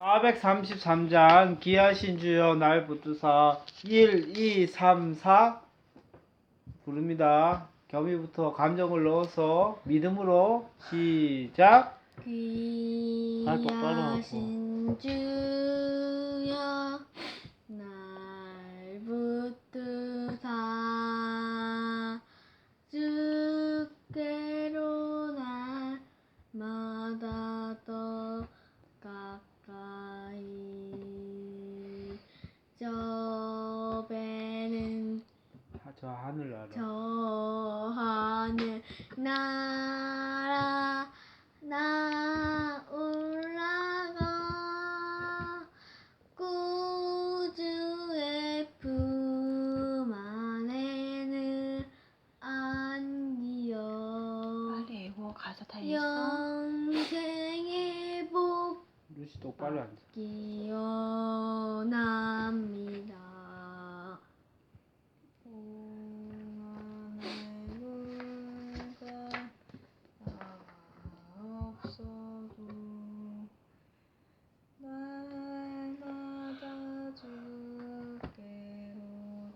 433장 기하신 주여 날 붙드사 1, 2, 3, 4 부릅니다. 겸이부터 감정을 넣어서 믿음으로 시작. 발 똑바로 하고. 귀하신 주여 날 붙드사 저 하늘 나라. 저 하늘 나라 나 올라가 구주의 품 안에는 안기어 빨리 이거 가사 다 있어? 영생의 복 루시 똑바로 앉아. 기원합니다. 없어도 날마다 주께로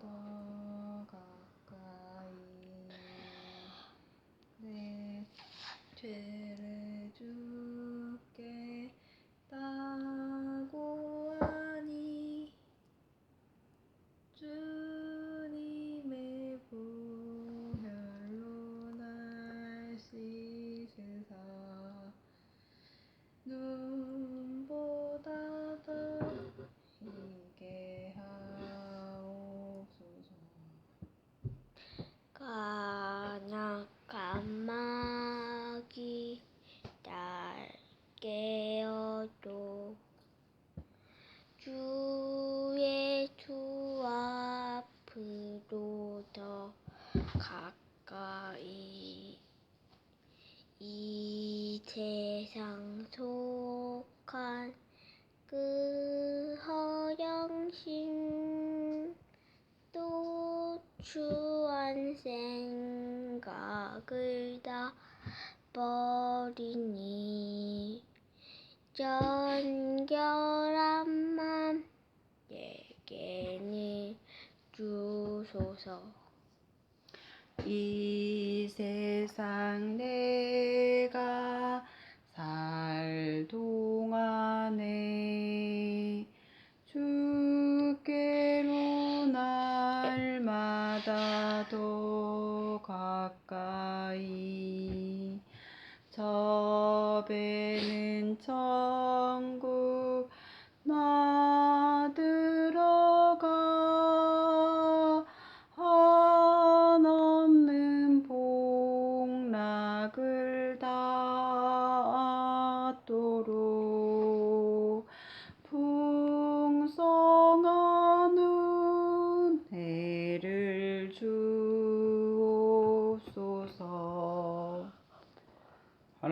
더 가까이 내 죄를 주께 따고 하니 주님의 보혈로 날 씻으사 눈보다 더 희게 하옵소서 까나간 마귀 날 깨어도 주의 주 앞으로 더 가까이 이 세상 속한 그 허영심 또 추한 생각을 다 버리니 정결한 맘 내게는 주소서 이 세상 내가 살 동안에 주께로 날마다 더 가까이 저 배는 천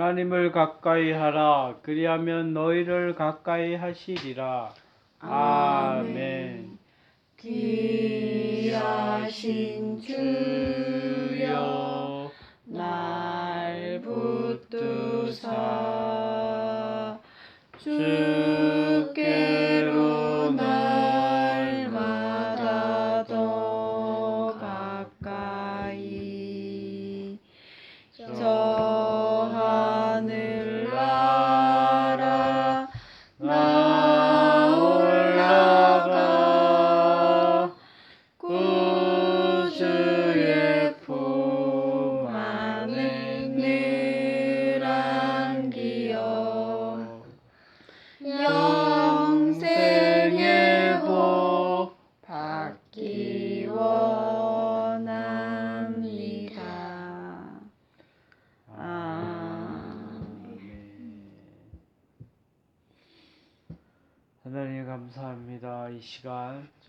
하나님을 가까이 하라. 그리하면 너희를 가까이 하시리라. 아멘. 귀하신 주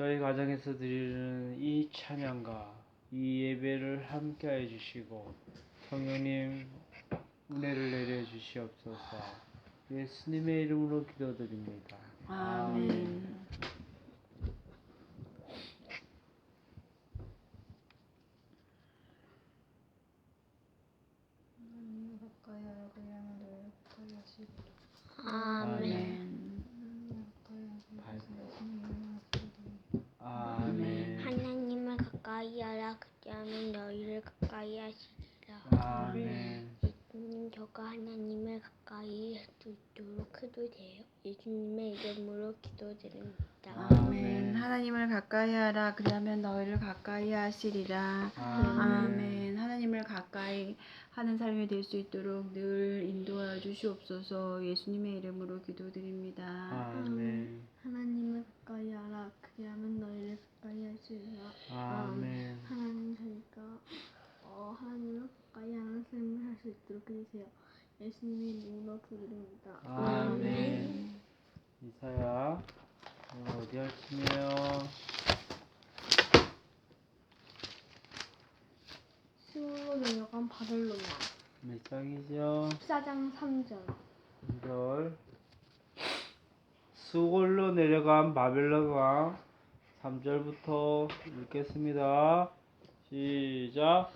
저희 가정에서 드리는 이 찬양과 이 예배를 함께 해 주시고 성령님 은혜를 내려 주시옵소서. 예수님의 이름으로 기도드립니다. 아멘. 아멘. 아멘. 있도록 기도돼요 예수님의 이름으로 기도드립니다 아멘. 하나님을 가까이 하라. 그리하면 너희를 가까이 하시리라. 아멘. 하나님을 가까이 하는 삶이 될 수 있도록 늘 인도하여 주시옵소서. 예수님의 이름으로 기도드립니다. 아멘. 하나님을 가까이 하라. 그리하면 너희를 가까이 하시리라. 아멘. 하나님 저희가 어, 하나님을 가까이 하는 삶을 할 수 있도록 해주세요. 예수님의 이름으로 기도드립니다. 아멘. 이사야, 어, 어디 할지네요. 시골로 내려간 바벨론왕 몇 장이죠? 14장 3절 1절 수골로 내려간 바벨론 왕 3절부터 읽겠습니다. 시작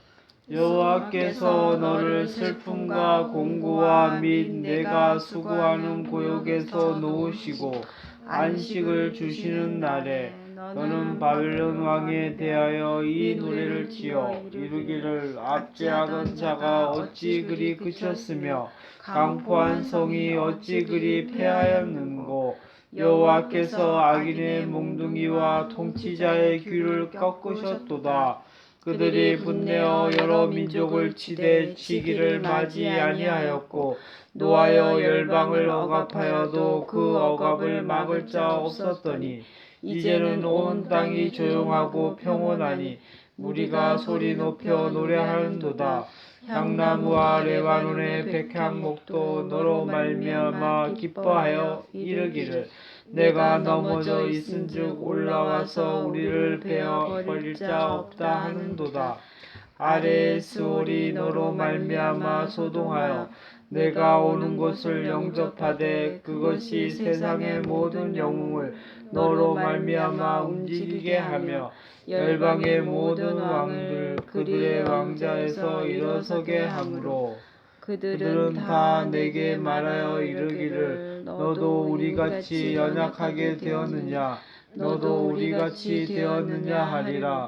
여호와께서 너를 슬픔과 공고와 및 내가 수고하는 고역에서 놓으시고 안식을 주시는 날에 너는 바벨론 왕에 대하여 이 노래를 지어 이루기를 압제하던 자가 어찌 그리 그쳤으며 강포한 성이 어찌 그리 패하였는고? 여호와께서 악인의 몽둥이와 통치자의 귀를 꺾으셨도다 그들이 분내어 여러 민족을 치되 치기를 맞이 아니하였고 노하여 열방을 억압하여도 그 억압을 막을 자 없었더니 이제는 온 땅이 조용하고 평온하니 우리가 소리 높여 노래하는도다. 향나무와 레바논의 백향목도 너로 말미암아 기뻐하여 이르기를 내가 넘어져 있은즉 올라와서 우리를 베어 버릴 자 없다 하는도다. 아래의 스올이 너로 말미암아 소동하여 내가 오는 곳을 영접하되 그것이 세상의 모든 영웅을 너로 말미암아 움직이게 하며 열방의 모든 왕들 그들의 왕자에서 일어서게 하므로 그들은 다 내게 말하여 이르기를 너도 우리같이 연약하게 되었느냐? 너도 우리같이 되었느냐 하리라.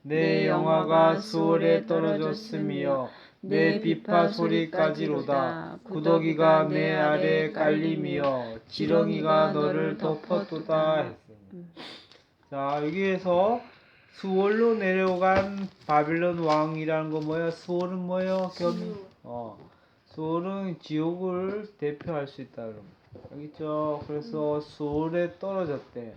내 영화가 수월에 떨어졌으며 내 비파 소리까지로다. 구더기가 내 아래 깔림이여 지렁이가 너를 덮었도다. 자 여기에서 수월로 내려간 바빌론 왕이라는 거 뭐야? 수월은 뭐예요? 겸 어, 수월은 지옥을 대표할 수 있다 그럼 여기 있죠. 그래서 수월에 떨어졌대.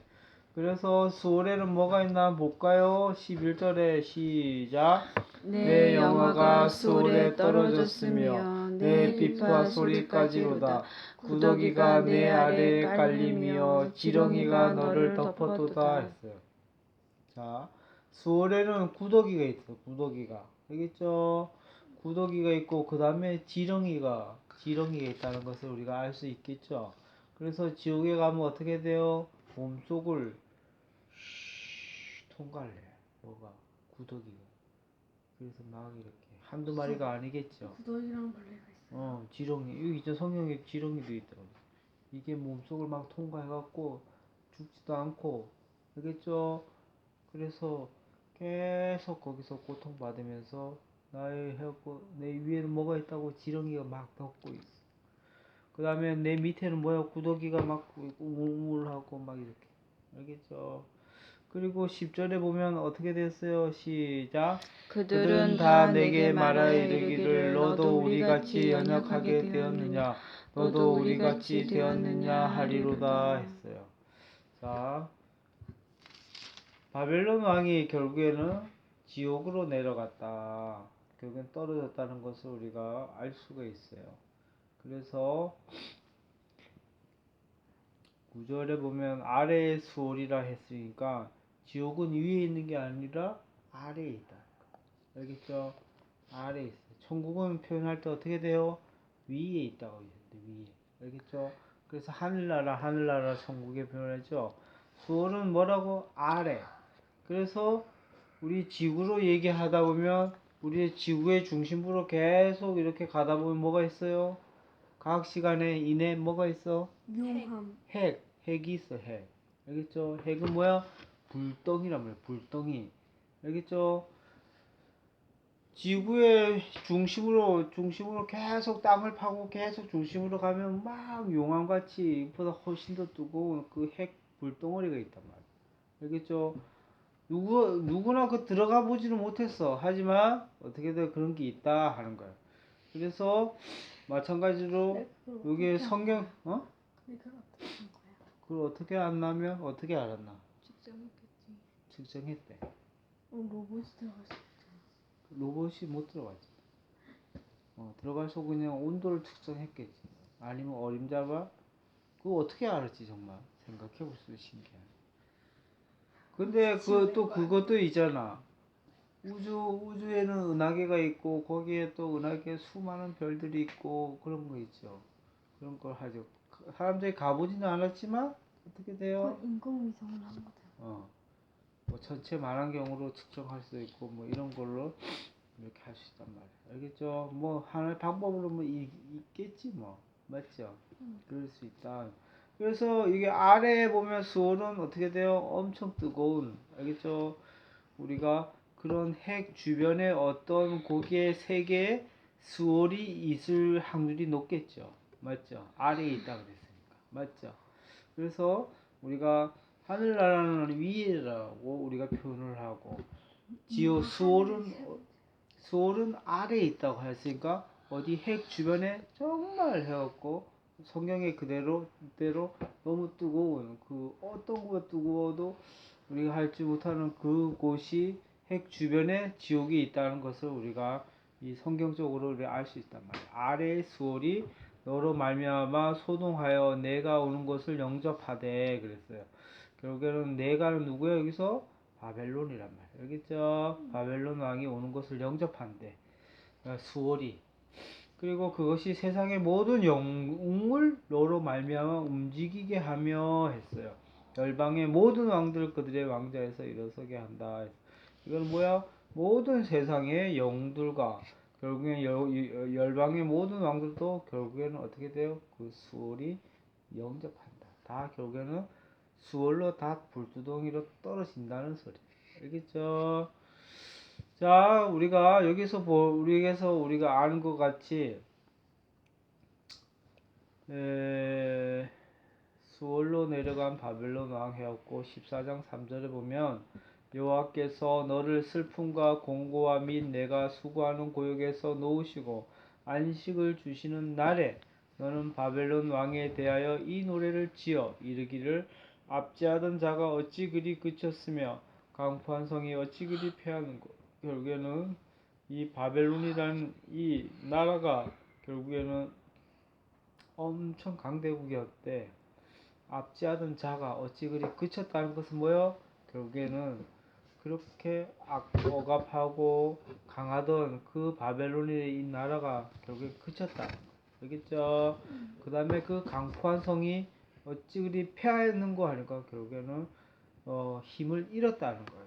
그래서 수월에는 뭐가 있나 볼까요? 11절에 시작. 내 영화가 수월에 떨어졌으며 내 비파 소리까지로다. 구더기가 내 아래에 깔림이여 지렁이가 너를 덮었도다 했어요. 자, 수월에는 구더기가 있어. 구더기가. 알겠죠? 구더기가 있고 그 다음에 지렁이가 지렁이가 있다는 것을 우리가 알 수 있겠죠. 그래서 지옥에 가면 어떻게 돼요? 몸속을 해. 뭐가 구더기가. 그래서 막 이렇게 한두 마리가 아니겠죠. 구더기랑 벌레가 있어요. 어, 지렁이. 여기 있죠. 성경에 지렁이도 있더라고. 이게 몸속을 막 통과해갖고 죽지도 않고, 알겠죠? 그래서 계속 거기서 고통받으면서 나의 해고 내 위에는 뭐가 있다고 지렁이가 막 덮고 있어. 그 다음에 내 밑에는 뭐야 구더기가 막 우물우물하고 막 이렇게. 알겠죠? 그리고 10절에 보면 어떻게 됐어요? 시작. 그들은 다 내게 말하여 이르기를 너도 우리같이 연약하게 되었느냐 너도 우리같이 되었느냐 하리로다 했어요. 자, 바벨론 왕이 결국에는 지옥으로 내려갔다. 결국엔 떨어졌다는 것을 우리가 알 수가 있어요. 그래서 구절에 보면 아래의 수월이라 했으니까 지옥은 위에 있는 게 아니라 아래에 있다. 알겠죠? 아래에 있어요. 천국은 표현할 때 어떻게 돼요? 위에 있다고 했는데 위에. 알겠죠? 그래서 하늘나라 하늘나라 천국에 표현하죠. 수월은 뭐라고? 아래. 그래서 우리 지구로 얘기하다 보면 우리의 지구의 중심부로 계속 이렇게 가다 보면 뭐가 있어요? 과학 시간에 이내 뭐가 있어? 용함. 핵, 핵이 있어, 핵. 알겠죠? 핵은 뭐야? 불덩이란 말이야, 불덩이. 알겠죠? 지구의 중심으로 중심으로 계속 땅을 파고 계속 중심으로 가면 막 용암같이 이보다 훨씬 더 뜨거운 그 핵 불덩어리가 있단 말이야. 알겠죠? 누구 누구나 그 들어가 보지는 못했어. 하지만 어떻게든 그런 게 있다 하는 거야. 그래서 마찬가지로 네, 여기 어떻게 성경? 어? 근데 그걸 어떻게 한 거야? 그걸 어떻게 안나면 어떻게 알았나? 측정했겠지. 측정했대. 어, 로봇이 수 있잖아. 로봇이 못 들어가지. 어, 들어가서 그냥 온도를 측정했겠지. 아니면 어림잡아? 그거 어떻게 알았지 정말? 생각해 볼수록 신기하네. 근데 그또 그것도 있잖아. 우주 우주에는 은하계가 있고 거기에 또 은하계에 수많은 별들이 있고 그런 거 있죠. 그런 걸 하죠. 사람들이 가보지는 않았지만 어떻게 돼요? 그건 인공위성을 한 거잖아. 어, 뭐 전체 만환경으로 측정할 수 있고 뭐 이런 걸로 이렇게 할 수 있단 말이야. 알겠죠? 뭐 하나의 방법으로 뭐 이- 있겠지 뭐 맞죠? 응. 그럴 수 있다. 그래서 이게 아래에 보면 수온은 어떻게 돼요? 엄청 뜨거운 알겠죠? 우리가 그런 핵 주변에 어떤 고기의 세계에 수온이 있을 확률이 높겠죠. 맞죠? 아래에 있다 그랬으니까. 맞죠? 그래서 우리가 하늘나라는 위에라고 우리가 표현을 하고 지오 수월은 수월은 아래에 있다고 했으니까 어디 핵 주변에 정말 해갖고 성경에 그대로 그대로 너무 뜨거운 그 어떤 거가 뜨거워도 우리가 할지 못하는 그곳이 핵 주변에 지옥이 있다는 것을 우리가 이 성경적으로 우리 알 수 있단 말이야. 아래의 수월이 너로 말미암아 소동하여 내가 오는 것을 영접하되 그랬어요. 결국에는 내가는 누구야 여기서 바벨론이란 말이야. 알겠죠? 바벨론 왕이 오는 것을 영접한대. 그러니까 수월이. 그리고 그것이 세상의 모든 영 너로 말미암아 움직이게 하며 했어요. 열방의 모든 왕들 그들의 왕자에서 일어서게 한다. 이건 뭐야? 모든 세상의 영웅들과 결국엔 여- 열방의 모든 왕들도 결국에는 어떻게 돼요? 그 수월이 영접한다. 다 결국에는 수월로 다 불두덩이로 떨어진다는 소리. 알겠죠? 자, 우리가 여기서 보, 우리에게서 우리가 아는 것 같이 에, 수월로 내려간 바벨론 왕 해였고 14장 3절에 보면 여호와께서 너를 슬픔과 공고와 및 내가 수고하는 고역에서 놓으시고 안식을 주시는 날에 너는 바벨론 왕에 대하여 이 노래를 지어 이르기를 압제하던 자가 어찌 그리 그쳤으며 강포한 성이 어찌 그리 패하는고. 결국에는 이 바벨론이라는 이 나라가 결국에는 엄청 강대국이었대. 압제하던 자가 어찌 그리 그쳤다는 것은 뭐요? 결국에는 그렇게 악, 억압하고 강하던 그 바벨론의 이 나라가 결국에 그쳤다. 알겠죠? 그 다음에 그 강포한 성이 어찌 그리 패하였는고 하니까 결국에는 어, 힘을 잃었다는 거예요.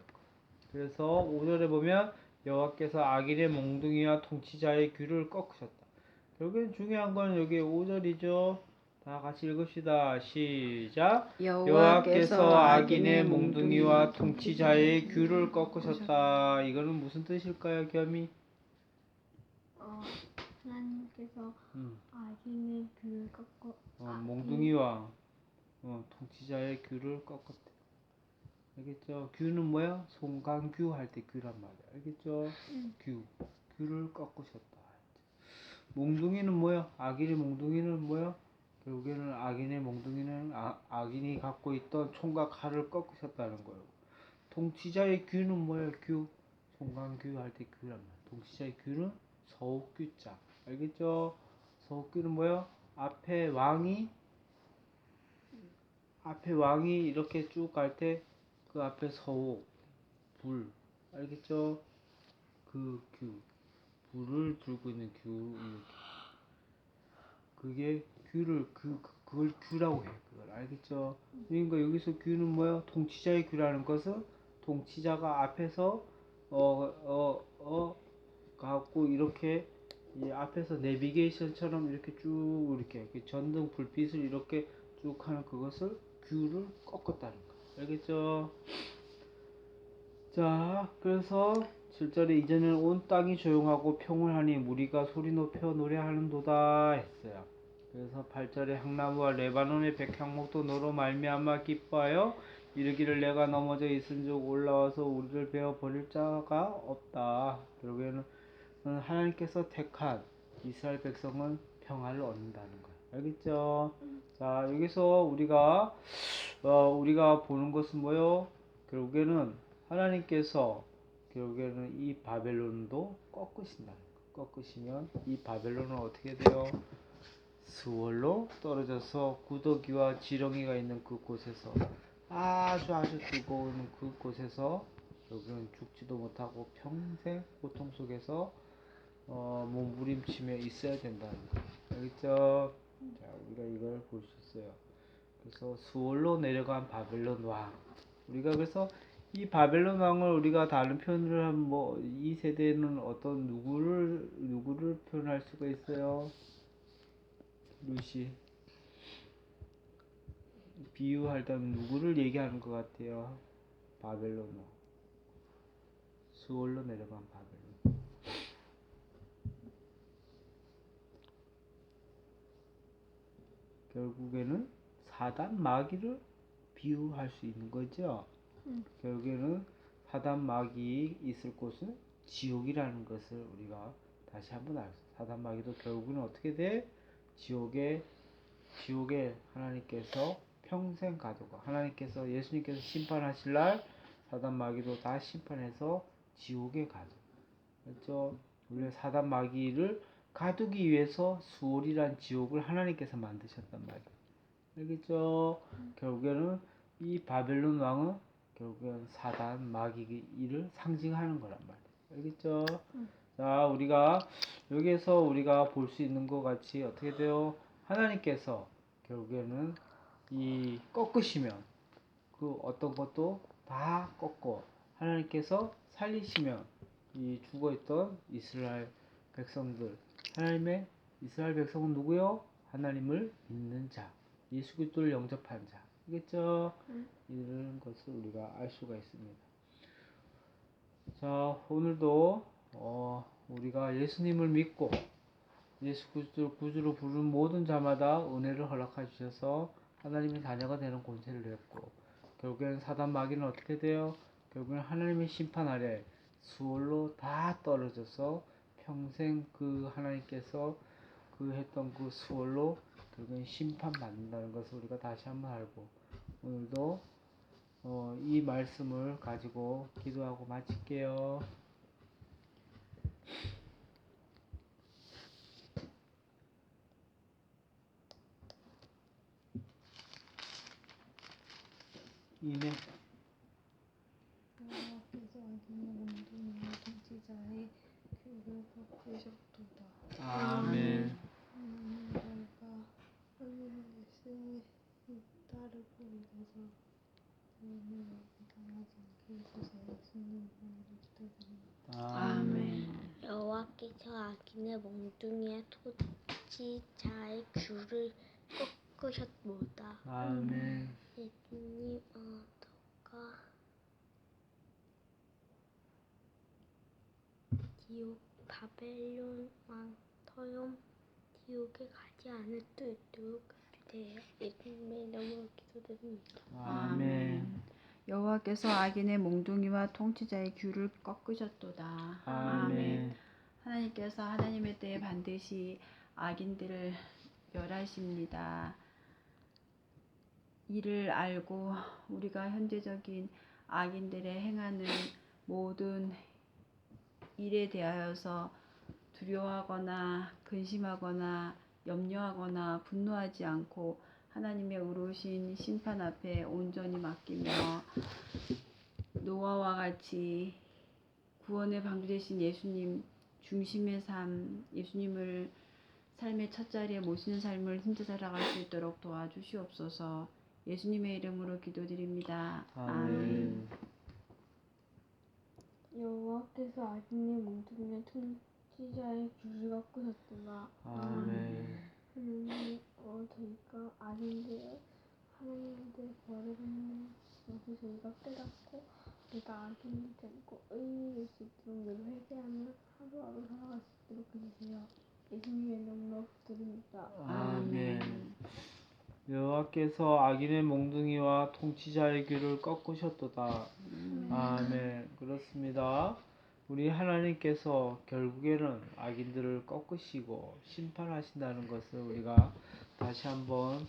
그래서 5절에 보면 여호와께서 악인의 몽둥이와 통치자의 귀를 꺾으셨다. 결국엔 중요한 건 여기 5절이죠. 다 같이 읽읍시다. 시작. 여호와께서 악인의 몽둥이와 통치자의 귀를 꺾으셨다. 이거는 무슨 뜻일까요, 겸이? 어, 하나님께서 음, 악인의 귀를 꺾어 어, 아, 몽둥이와 어, 통치자의 귀를 꺾었대. 알겠죠? 귀는 뭐야? 송강규 할 때 귀란 말이야. 알겠죠? 응. 귀. 귀를 꺾으셨다. 몽둥이는 뭐야? 악인의 몽둥이는 뭐야? 결국에는 악인의 몽둥이는 아, 악인이 갖고 있던 총과 칼을 꺾으셨다는 거예요. 통치자의 귀는 뭐야? 귀. 송강규 할때 귀란 말이야. 통치자의 귀는 서옥규자. 알겠죠? 서옥규는 뭐야? 앞에 왕이 앞에 왕이 이렇게 쭉 갈 때 그 앞에 서옥, 불, 알겠죠? 그 규, 불을 들고 있는 규, 이렇게. 그게 규를, 그, 그- 그걸 규라고 해. 그걸, 알겠죠? 그러니까 여기서 규는 뭐야? 통치자의 규라는 것은 통치자가 앞에서, 어, 어, 어, 갖고 이렇게, 이 앞에서 내비게이션처럼 이렇게 쭉, 이렇게, 이렇게 전등 불빛을 이렇게 쭉 하는 그것을 규를 꺾었다는 거. 알겠죠? 자, 그래서 7절에 이제는 온 땅이 조용하고 평온하니 무리가 소리 높여 노래하는도다 했어요. 그래서 8절에 향나무와 레바논의 백향목도 너로 말미암아 기뻐하여 이르기를 내가 넘어져 있은즉 올라와서 우리를 베어 버릴 자가 없다. 결국에는 하나님께서 택한 이스라엘 백성은 평화를 얻는다는 거예요. 알겠죠? 자, 여기서 우리가 어, 우리가 보는 것은 뭐요? 결국에는 하나님께서 결국에는 이 바벨론도 꺾으신다. 꺾으시면 이 바벨론은 어떻게 돼요? 수월로 떨어져서 구더기와 지렁이가 있는 그곳에서 아주 아주 뜨거운 그곳에서 결국은 죽지도 못하고 평생 고통 속에서 어, 몸부림치며 있어야 된다는 거. 알겠죠? 자, 우리가 이걸 볼 수 있어요. 그래서 수월로 내려간 바벨론 왕. 우리가 그래서 이 바벨론 왕을 우리가 다른 표현을 하면 뭐 이 세대는 어떤 누구를 누구를 표현할 수가 있어요? 루시 비유할 때는 누구를 얘기하는 것 같아요? 바벨론 왕. 수월로 내려간 바벨론. 결국에는 사단 마귀를 비유할 수 있는 거죠. 음. 결국에는 사단 마귀 있을 곳은 지옥이라는 것을 우리가 다시 한번 알수. 사단 마귀도 결국은 어떻게 돼? 지옥에 지옥에 하나님께서 평생 가두고 하나님께서 예수님께서 심판하실 날 사단 마귀도 다 심판해서 지옥에 가두. 그렇죠? 원래 사단 마귀를 가두기 위해서 수월이란 지옥을 하나님께서 만드셨단 말이에요. 알겠죠? 결국에는 이 바벨론 왕은 결국엔 사단 마귀 일을 상징하는 거란 말이에요. 알겠죠? 자, 우리가 여기에서 우리가 볼 수 있는 것 같이 어떻게 돼요? 하나님께서 결국에는 이 꺾으시면 그 어떤 것도 다 꺾고 하나님께서 살리시면 이 죽어 있던 이스라엘 백성들 하나님의 이스라엘 백성은 누구요? 하나님을 믿는 자, 예수 그리스도를 영접한 자. 알겠죠? 음. 이런 것을 우리가 알 수가 있습니다. 자, 오늘도 어, 우리가 예수님을 믿고 예수 그리스도를 구주로 부르는 모든 자마다 은혜를 허락해 주셔서 하나님의 자녀가 되는 권세를 했고 결국에는 사단 마귀는 어떻게 돼요? 결국에는 하나님의 심판 아래 수월로 다 떨어져서 평생 그 하나님께서 그 했던 그 수월로 결국엔 심판받는다는 것을 우리가 다시 한번 알고 오늘도 어, 이 말씀을 가지고 기도하고 마칠게요. 이네 여호와께서 악인의 몸뚱이와 통치자의 귀를 꺾으셨도다. 아멘. 하나님 저희가 하나님의 말씀 에 따르고 있어서 오늘 당하지 않게 해주세요. 예수님 이름으로 기도드립니다. 아멘. 여호와께서 악인의 몽둥이와 토치자의 귤을 꺾으셨도다. 아멘. 예수님 어도가 지옥 바벨론 왕 터염 지옥에 가지 않을 수 있도록 해주세요. 예수님의 이름으로 기도드립니다. 아멘. 여호와께서 악인의 몽둥이와 통치자의 귀를 꺾으셨도다. 아멘. 하나님께서 하나님의 때에 반드시 악인들을 멸하십니다. 이를 알고 우리가 현재적인 악인들의 행하는 모든 일에 대하여서 두려워하거나 근심하거나 염려하거나 분노하지 않고 하나님의 의로우신 심판 앞에 온전히 맡기며 노아와 같이 구원의 방주 되신 예수님 중심의 삶, 예수님을 삶의 첫 자리에 모시는 삶을 힘써 살아갈 수 있도록 도와주시옵소서. 예수님의 이름으로 기도드립니다. 아멘. 여호와께서 악인의 몽둥이와 통치자의 귀를 꺾으셨도다. 아멘. 하나님, 어, 저희가 악인들, 하나님들 벌을 받는 것을 저희가 깨닫고 내가 악인되지 않고 의인이 될수 있도록 늘 회개하며 하루하루 살아갈 수 있도록 해주세요. 예수님의 이름으로 기도드립니다. 아멘. 여호와께서 악인의 몽둥이와 통치자의 귀를 꺾으셨도다. 아멘. 그렇습니다. 우리 하나님께서 결국에는 악인들을 꺾으시고 심판하신다는 것을 우리가 다시 한번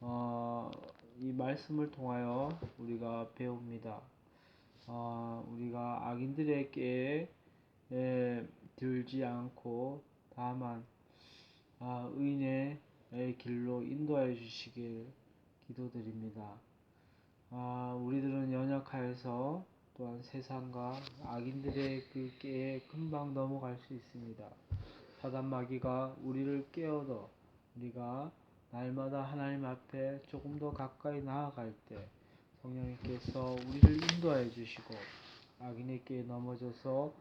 어, 이 말씀을 통하여 우리가 배웁니다. 어, 우리가 악인들에게 에, 들지 않고 다만 아, 의인의 길로 인도하여 주시길 기도드립니다. 아, 우리들은 연약하여서 또한 세상과 악인들의 그 깨에 금방 넘어갈 수 있습니다. 사단 마귀가 우리를 깨어도 우리가 날마다 하나님 앞에 조금 더 가까이 나아갈 때 성령님께서 우리를 인도하여 주시고 악인의 깨에 넘어져서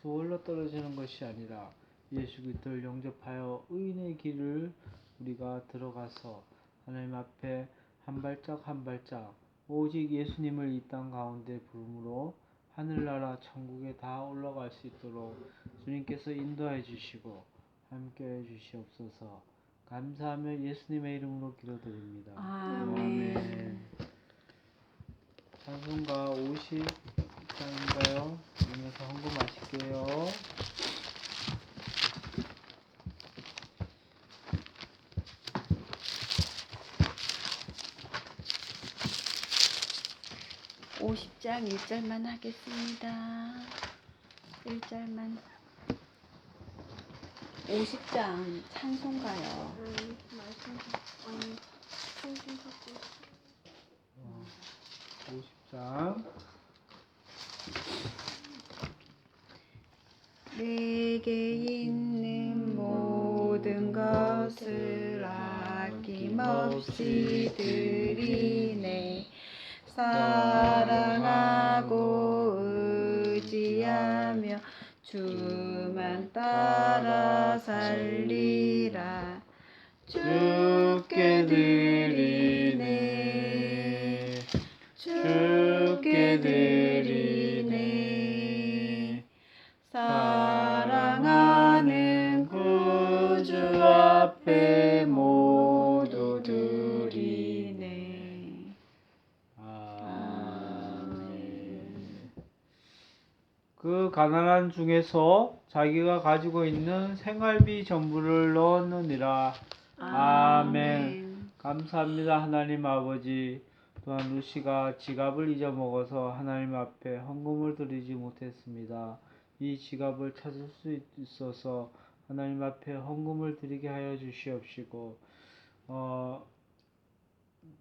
수월로 떨어지는 것이 아니라 예수 그리스도를 영접하여 의인의 길을 우리가 들어가서 하나님 앞에 한 발짝 한 발짝 오직 예수님을 이 땅 가운데 부름으로 하늘나라 천국에 다 올라갈 수 있도록 주님께서 인도해 주시고 함께 해 주시옵소서 감사하며 예수님의 이름으로 기도드립니다. 아멘. 찬송가 50장인가요? 이면서 헌금 하실게요. 오 50장 1절만 하겠습니다. 1절만. 50장 찬송가요. 아니 말씀 아니 성경 갖고 있어. 50장. 내게 있는 모든 것을 아낌없이 드리 의 그 가난한 중에서 자기가 가지고 있는 생활비 전부를 넣었느니라. 아멘. 감사합니다, 하나님 아버지. 또한 루시가 지갑을 잊어먹어서 하나님 앞에 헌금을 드리지 못했습니다. 이 지갑을 찾을 수 있어서 하나님 앞에 헌금을 드리게 하여 주시옵시고, 어,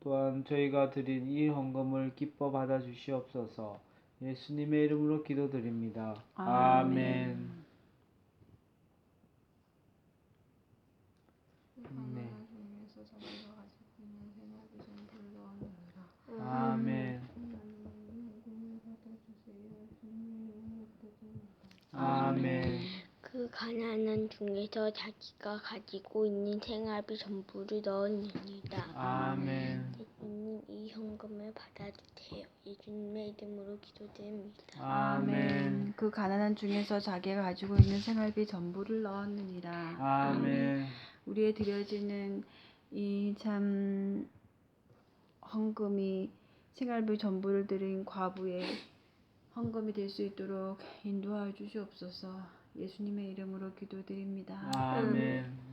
또한 저희가 드린 이 헌금을 기뻐 받아 주시옵소서. 예수님의 이름으로 기도드립니다. 아멘. 아멘. 네. 아멘. 아멘. 그 가난한 중에서 자기가 가지고 있는 생활비 전부를 넣었느니라. 아멘. 현금을 받아주세요. 예수님의 이름으로 기도드립니다. 아멘. 그 가난한 중에서 자기가 가지고 있는 생활비 전부를 넣었느니라. 아멘. 우리의 드려지는 이 참 헌금이 생활비 전부를 드린 과부의 헌금이 될 수 있도록 인도하여 주시옵소서. 예수님의 이름으로 기도드립니다. 아멘.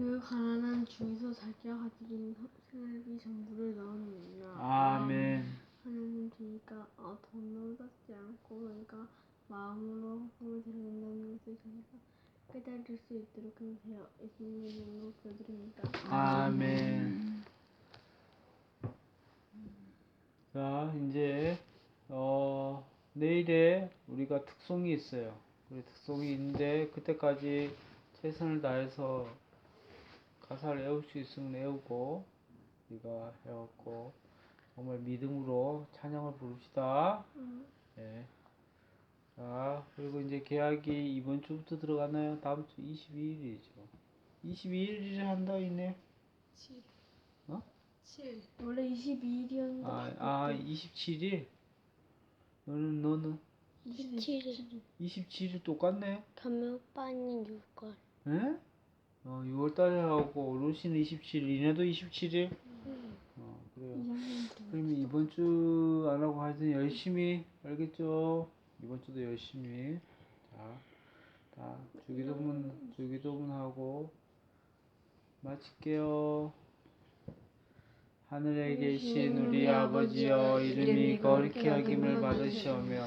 그 가난한 중에서 자기가 있는 생활비 전부를 넣었느니라. 아멘. 하나님 주니까 어, 돈을 받지 않고 그러니까 마음으로 헌금을 드린다는 것을 저희가 깨달을 수 있도록 해주세요. 예수님의 이름으로 기도드립니다. 아멘. 자, 이제 어, 내일에 우리가 특송이 있어요. 우리 특송이 있는데 그때까지 최선을 다해서 가사를 외울 수 있으면 외우고 우리가 해왔고 정말 믿음으로 찬양을 부릅시다. 음. 예. 자, 그리고 이제 계약이 이번 주부터 들어가나요? 다음 주 22일이죠. 22일을 한다 있네. 7. 어? 7. 원래 22일이었는데 아, 아 27일? 너는 너는 27일 27일 똑같네. 그러면 오빠는 6월 에? 어 6월달에 하고 루시는 27일, 이네도 27일. 어 그래요. 그러면 이번 주 안 하고 하여튼 열심히 알겠죠? 이번 주도 열심히 자, 다 주기도문 주기도문 하고 마칠게요. 하늘에 계신 우리 아버지여 이름이 거룩히 여김을 받으시오며